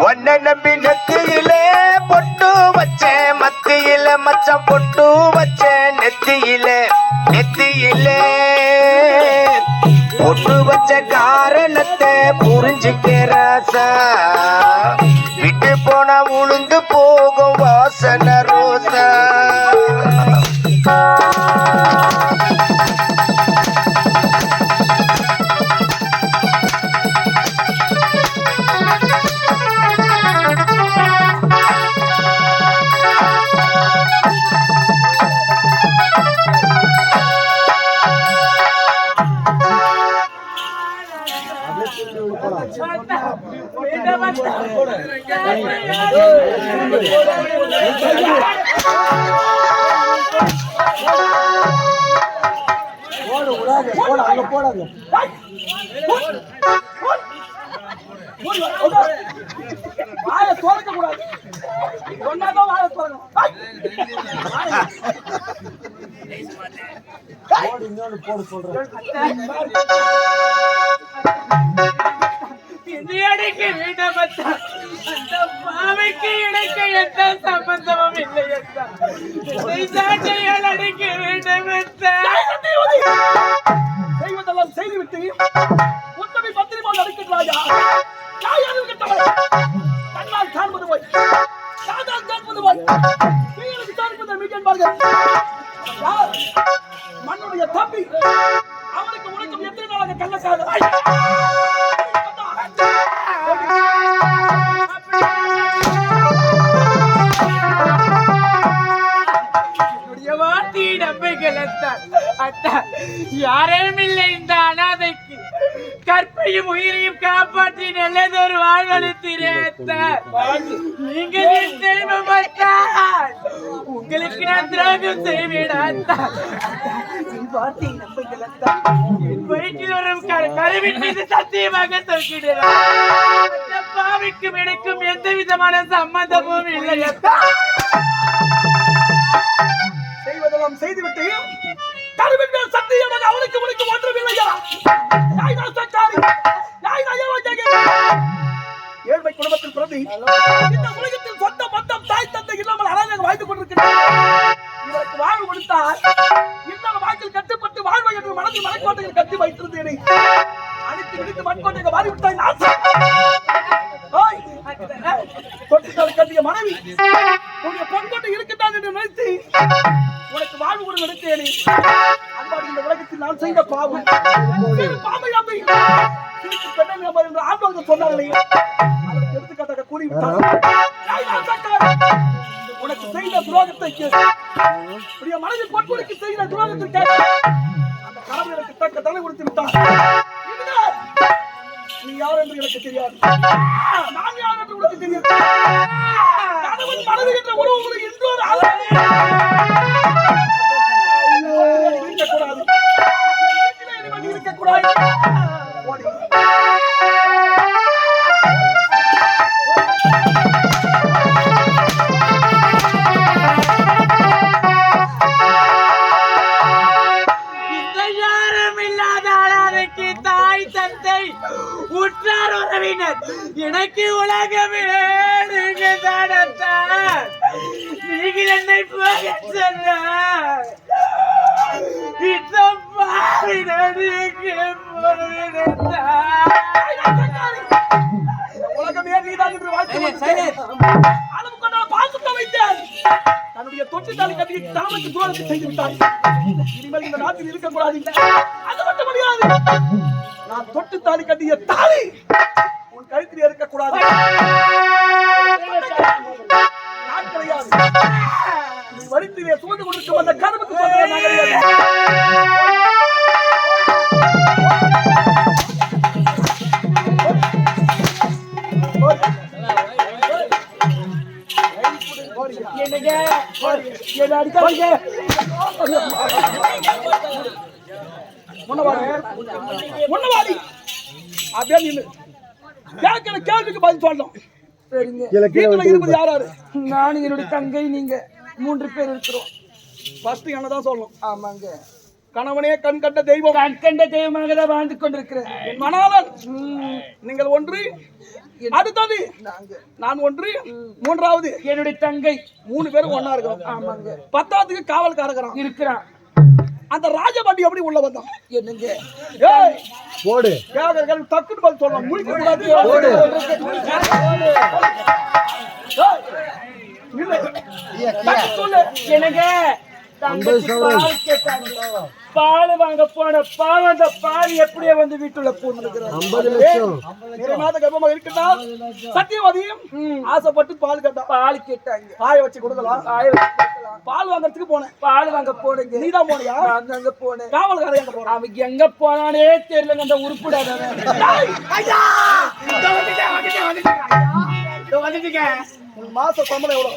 ஒன்ன நம்பி நெத்தியிலே பொட்டு வச்சேன் மத்தியில மச்சம் பொட்டு வச்சேன் நெத்தியிலே நெத்தியிலே. பொட்டு வச்ச காரணத்தை புரிஞ்சுக்கிற விட்டு போன உளுந்து போ வாயை திறக்க கூடாது சொன்னாதான் வாயை எனக்கு வீட்டமத்தா அந்த பாவைக்கு இடைக்க எந்த சம்பந்தமும் இல்லை சாட்டையால் அடிக்க வேண்டுமத்தா. செய்வதெல்லாம் செய்துவிட்டு உத்தமி பத்திரி போல் நடிக்கிறாயா கண்ணால் காண்பது போய். காதால் கேட்பது போய். கீழே விசாரிப்பது மிக என்பார்கள் மண்ணுடைய தம்பி. அவனுக்கு உனக்கும் எத்தனை நாளாக கள்ளக்காக நீங்கள் அத்தா. அத்தா, யாரும் இல்லை இந்த அனாதைக்கு கற்பையும் உயிரையும் காப்பாற்றி நல்லதொரு வாழ்வளித்தீரே அத்தா. நீங்கள் என் தெய்வம் அத்தா. உங்களுக்கு நான் திராகம் செய்வேன் அத்தா. என் நம்புங்கள் அத்தா. வயிற்றில் கருவின் மீது சத்தியமாக சொல்கிறேன் பாவிக்கும் எனக்கும் எந்த விதமான சம்பந்தமும் இல்லை அத்தா. செய்வதெல்லாம் செய்துவிட்டு கருவின் மேல் சத்தியமாக அவனுக்கு உனக்கு ஒன்றுமில்லையா? யாய் ஏழ்மை குடும்பத்தில் பிறந்து இந்த உலகத்தில் சொந்த மொத்தம் தாய் தந்தை இல்லாமல் அழகாக வாழ்ந்து கொண்டிருக்கிறார். இவருக்கு வாழ்வு கொடுத்தால் இன்னொரு வாழ்க்கையில் கட்டுப்பட்டு வாழ்வை என்று மனதில் மனக்கோட்டையில் கட்டி வைத்திருந்தேனே. அனைத்து விடுத்து மண்கோட்டையை மாறிவிட்டாய் நான். கட்டிய மனைவி உன்னுடைய பொன்கொண்டு இருக்கின்றான் என்று நினைத்து உனக்கு வாழ்வு கூட நினைத்தேனே அன்பாடி இந்த உலகத்தில் நான் செய்த பாவம். அம்மை சிரித்து பெண்ணை நம்பர் என்று ஆண்டவர்கள் சொன்னார்களே. அதற்கு எடுத்துக்காட்டாக கூறிவிட்டார்? உனக்கு செய்த துரோகத்தை உடைய மனைவி பொன்கொடுக்கு செய்த துரோகத்தை கேட்டு அந்த கடவுள் எனக்கு தக்க தலை கொடுத்து விட்டார் நீ யார் என்று எனக்கு தெரியாது. நான் யார் என்று உனக்கு தெரியாது. மனைவி என்ற உறவு உங்களுக்கு இன்னொரு அளவு அனாதைக்கு தாய் தந்தை உற்றார் உறவினர். எனக்கு உலகமே நீங்க தானத்தான் நீங்கள் என்னை போக போகிறேன் உலகமே நீதான் என்று வாழ்த்து அளவு கொண்ட பாசத்தை வைத்தேன். தன்னுடைய தொட்டு தாலி கட்டி தாமத்து தூரத்தை செய்து விட்டார் இனிமேல் இந்த நாட்டில் இருக்கக்கூடாது அது மட்டும் முடியாது. நான் தொட்டு தாலி கட்டிய தாலி உன் கழுத்தில் இருக்கக்கூடாது நான் கிடையாது நீ வரித்திலே சுமந்து கொண்டிருக்கும் அந்த கருவுக்கு என்ன அடிக்காதீங்க முன்னவாடி அப்படியே நில்லு கேட்கிற கேள்விக்கு பதில் சொல்லணும் வீட்டுல இருப்பது யார் யாரு நானும் என்னுடைய தங்கை நீங்க மூன்று பேர் இருக்கிறோம். ஃபர்ஸ்ட் என்ன தான் சொல்லணும். ஆமாங்க. கணவனே கண் கண்ட தெய்வம். கண் கண்ட தெய்வமாக தான் வாழ்ந்து கொண்டிருக்கிறேன் என் மணாளன் நீங்கள் ஒன்று அடுத்தது நான் ஒன்று மூன்றாவது. என்னுடைய தங்கை. மூணு பேரும் ஒண்ணா இருக்கிறோம். ஆமாங்க. பத்தாவதுக்கு காவல்காரகிறான் இருக்கிறான். அந்த ராஜபாண்டி எப்படி உள்ள வந்தான்? என்னங்க? ஏய் போடு கேள்வி டக்குன்னு பதில் சொல்லணும் முழிக்க கூடாது. டக்கு சொல்லு. என்னங்க? பால் வாங்க போன பால் அந்த பால் எப்படியே வந்து வீட்டுல நிறைமாத கர்ப்பமாக இருக்கின்றால் சத்தியவதியும் ஆசைப்பட்டு பால் கேட்டா. பால் கேட்டாங்க. பாய வச்சு கொடுக்கலாம். காய வச்சு கொடுக்கலாம். பால் வாங்குறதுக்கு போனேன். பால் வாங்க போனீங்க. நீதான் போனியா? நான் அங்க போனேன். காவல்காரன் எங்க போறான்? அவன் எங்க போனானே தெரியலங்க அந்த உருப்புடாதவன். உன் மாச சம்பளம் எவ்வளவு?